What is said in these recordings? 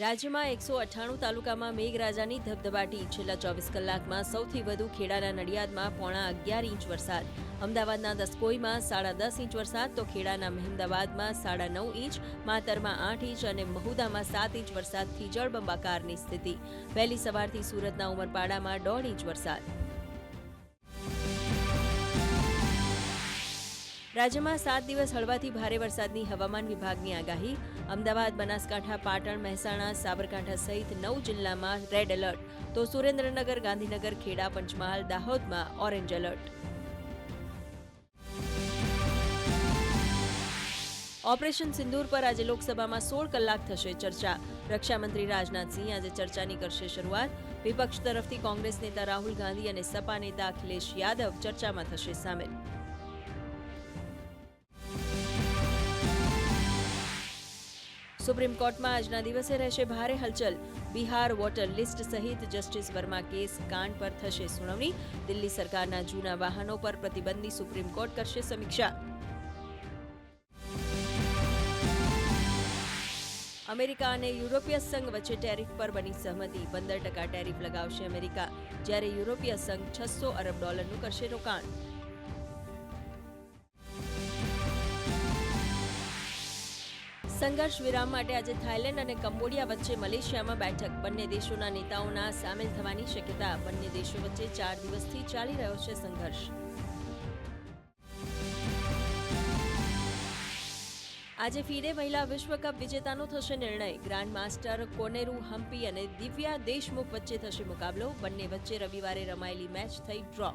રાજ્યમાં એકસો અઠ્ઠાણું તાલુકામાં મેઘરાજાની ધબધબાટી. છેલ્લા ચોવીસ કલાકમાં સૌથી વધુ ખેડાના નડિયાદમાં પોણા અગિયાર ઇંચ વરસાદ. અમદાવાદના દસકોઈમાં સાડા દસ ઇંચ વરસાદ, તો ખેડાના મહેમદાવાદમાં સાડા નવ ઇંચ, માતરમાં આઠ ઇંચ અને મહુદામાં સાત ઇંચ વરસાદથી જળબંબાકારની સ્થિતિ. વહેલી સવારથી સુરતના ઉમરપાડામાં દોઢ ઇંચ વરસાદ. રાજ્યમાં સાત દિવસ હળવાથી ભારે વરસાદની હવામાન વિભાગની આગાહી. અમદાવાદ, બનાસકાંઠા, પાટણ, મહેસાણા, સાબરકાંઠા સહિત નવ જિલ્લામાં રેડ એલર્ટ તો સુરેન્દ્રનગર, ગાંધીનગર, ખેડા, પંચમહાલ, દાહોદમાં ઓરેન્જ એલર્ટ ઓપરેશન સિંદૂર પર આજે લોકસભામાં સોળ કલાક થશે ચર્ચા. રક્ષામંત્રી રાજનાથસિંહ આજે ચર્ચાની કરશે શરૂઆત. વિપક્ષ તરફથી કોંગ્રેસ નેતા રાહુલ ગાંધી અને સપા નેતા અખિલેશ યાદવ ચર્ચામાં થશે સામેલ. સુપ્રીમ કોર્ટમાં આજના દિવસે રહેશે ભારે હલચલ. બિહાર વોટર લિસ્ટ સહિત જસ્ટિસ વર્મા કેસ કાંડ પર થશે સુનાવણી. દિલ્હી સરકારના જૂના વાહનો પર પ્રતિબંધની સુપ્રીમ કોર્ટ કરશે સમીક્ષા. અમેરિકા અને યુરોપીય સંઘ વચ્ચે ટેરિફ પર બની સહમતિ. પંદર ટકા ટેરિફ લગાવશે અમેરિકા, જ્યારે યુરોપીય સંઘ છસો અરબ ડોલરનું કરશે રોકાણ. સંઘર્ષ વિરામ માટે આજે થાઇલેન્ડ અને કંબોડિયા વચ્ચે મલેશિયામાં બેઠક. બંને દેશોના નેતાઓના સામેલ થવાની શક્યતા. બંને દેશો વચ્ચે ચાર દિવસથી ચાલી રહ્યો છે સંઘર્ષ. આજે ફીડે મહિલા વિશ્વ કપ વિજેતાનો થશે નિર્ણય. ગ્રાન્ડ માસ્ટર કોનેરુ હમ્પી અને દિવ્યા દેશમુખ વચ્ચે થશે મુકાબલો. બંને વચ્ચે રવિવારે રમાયેલી મેચ થઈ ડ્રો.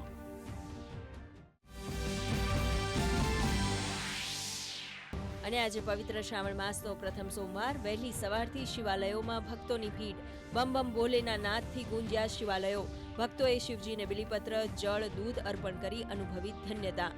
અને આજે પવિત્ર શ્રાવણ માસનો પ્રથમ સોમવાર. વહેલી સવારથી શિવાલયોમાં ભક્તોની ભીડ. બમ બમ ભોલેના નાદથી ગુંજ્યા શિવાલયો. ભક્તોએ શિવજીને બિલીપત્ર, જળ, દૂધ અર્પણ કરી અનુભવી ધન્યતા.